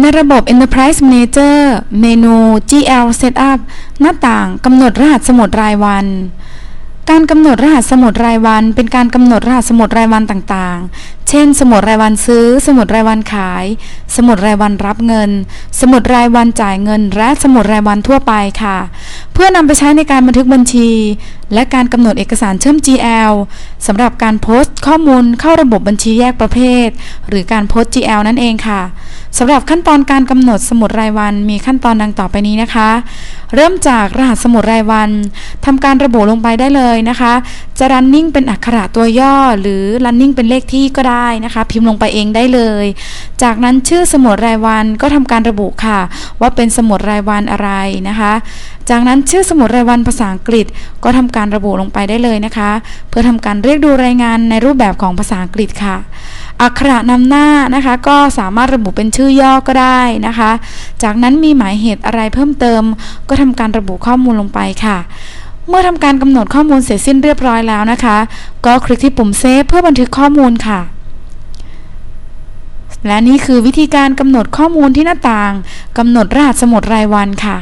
ในระบบ Enterprise Manager เมนู GL Setup หน้าต่างกำหนดรหัสสมุดรายวัน การกำหนดรหัสสมุดรายวัน เป็นการกำหนดรหัสสมุดรายวันต่างๆเช่น สมุดรายวันซื้อ สมุดรายวันขาย สมุดรายวันรับเงิน สมุดรายวันจ่ายเงิน และสมุดรายวันทั่วไปค่ะ เพื่อนำไปใช้ในการบันทึกบัญชี และการกำหนดเอกสารเชื่อม GL สำหรับการโพสต์ข้อมูลเข้าระบบบัญชีแยกประเภท หรือการโพสต์ GL นั่นเองค่ะสำหรับขั้นตอนการกำหนดสมุดรายวันมีขั้นตอนดังต่อไปนี้นะคะ เริ่มจากรหัสสมุดรายวันทำการระบุลงไปได้เลยนะคะจะ running เป็นอักขระตัวย่อ หรือ running เป็นเลขที่ก็ได้นะคะ พิมพ์ลงไปเองได้เลย จากนั้นชื่อสมุดรายวันก็ทำการระบุค่ะ ว่าเป็นสมุดรายวันอะไรนะคะ จากนั้นชื่อสมุดรายวันภาษาอังกฤษก็ทำการระบุลงไปได้เลยนะคะ เพื่อทำการเรียกดูรายงานในรูปแบบของภาษาอังกฤษค่ะอักขระนำหน้านะคะ ก็สามารถระบุเป็นชื่อย่อก็ได้นะคะ จากนั้นมีหมายเหตุอะไรเพิ่มเติม ก็ทำการระบุข้อมูลลงไปค่ะ เมื่อทำการกำหนดข้อมูลเสร็จสิ้นเรียบร้อยแล้วนะคะ ก็คลิกที่ปุ่มเซฟเพื่อบันทึกข้อมูลค่ะ และนี่คือวิธีการกำหนดข้อมูลที่หน้าต่างกำหนดรหัสสมุดรายวันค่ะ